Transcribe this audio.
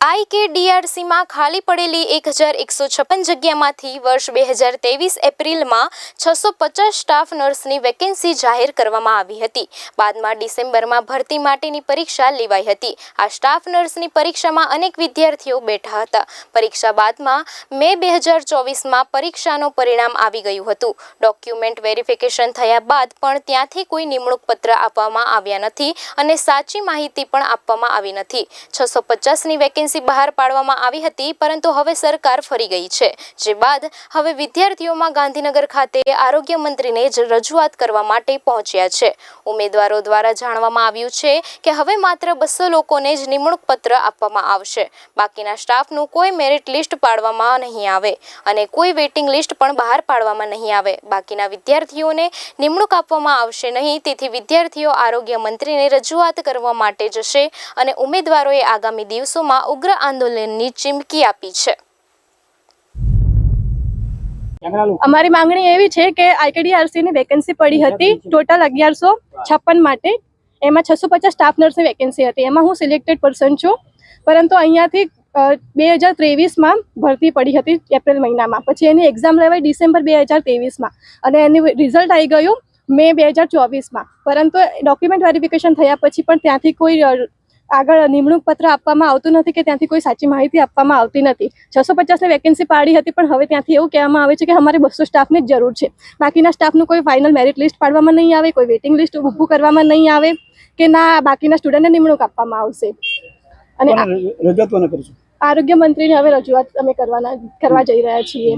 આઈકેડીઆરસીમાં ખાલી પડેલી એક હજાર એકસો છપ્પન જગ્યામાંથી વર્ષ બે હજાર ત્રેવીસ એપ્રિલમાં છસો પચાસ સ્ટાફ નર્સની વેકેન્સી જાહેર કરવામાં આવી હતી. બાદમાં ડિસેમ્બરમાં ભરતી માટેની પરીક્ષા લેવાઈ હતી. આ સ્ટાફ નર્સની પરીક્ષામાં અનેક વિદ્યાર્થીઓ બેઠા હતા. પરીક્ષા બાદમાં મે બે હજાર ચોવીસમાં પરીક્ષાનું પરિણામ આવી ગયું હતું. ડોક્યુમેન્ટ વેરિફિકેશન થયા બાદ પણ ત્યાંથી કોઈ નિમણૂક પત્ર આપવામાં આવ્યા નથી અને સાચી માહિતી પણ આપવામાં આવી નથી. છસો પચાસની વેકેન્સી બહાર પાડવામાં આવી હતી, પરંતુ હવે સરકાર ફરી ગઈ છે. જે બાદ હવે વિદ્યાર્થીઓમાં ગાંધીનગર ખાતે આરોગ્ય મંત્રીને જ રજૂઆત કરવા માટે પહોંચ્યા છે. ઉમેદવારો દ્વારા જાણવામાં આવ્યું છે કે હવે માત્ર બસો લોકોને જ નિમણૂક પત્ર આપવામાં આવશે. બાકીના સ્ટાફનું કોઈ મેરિટ લિસ્ટ પાડવામાં નહીં આવે અને કોઈ વેઇટિંગ લિસ્ટ પણ બહાર પાડવામાં નહીં આવે. બાકીના વિદ્યાર્થીઓને નિમણૂક આપવામાં આવશે નહીં, તેથી વિદ્યાર્થીઓ આરોગ્ય મંત્રીને રજૂઆત કરવા માટે જશે અને ઉમેદવારોએ આગામી દિવસોમાં ઉગ્ર આંદોલનની ચીમકી આપી છે. અમારી માંગણી એવી છે કે આઈકેડીઆરસી ની વેકેન્સી પડી હતી. ટોટલ અગિયારસો છપ્પન માટે. એમાં છસો પચાસ સ્ટાફ નર્સની વેકેન્સી હતી. એમાં હું સિલેક્ટેડ પર્સન છું. પરંતુ અહીંયાથી બે હજાર ત્રેવીસમાં ભરતી પડી હતી એપ્રિલ મહિનામાં. પછી એની એક્ઝામ લેવાય ડિસેમ્બર બે હજાર ત્રેવીસમાં. અને એની રિઝલ્ટ આવી ગયું મે બે હજાર ચોવીસમાં. પરંતુ ડોક્યુમેન્ટ વેરિફિકેશન થયા પછી પણ ત્યાંથી કોઈ આગળ નિમણૂક પત્ર આપવામાં આવતું નથી કે ત્યાંથી કોઈ સાચી માહિતી આપવામાં આવતી નથી. છસો પચાસની વેકેન્સી પાડી હતી પણ હવે ત્યાંથી એવું કહેવામાં આવે છે કે અમારે બસો સ્ટાફની જ જરૂર છે. બાકીના સ્ટાફનું કોઈ ફાઇનલ મેરિટ લિસ્ટ પાડવામાં નહીં આવે કોઈ વેઇટિંગ લિસ્ટ ઊભું કરવામાં નહીં આવે કે ના બાકીના સ્ટુડન્ટને નિમણૂક આપવામાં આવશે. અને આરોગ્ય મંત્રીને હવે રજૂઆત અમે કરવાના કરવા જઈ રહ્યા છીએ.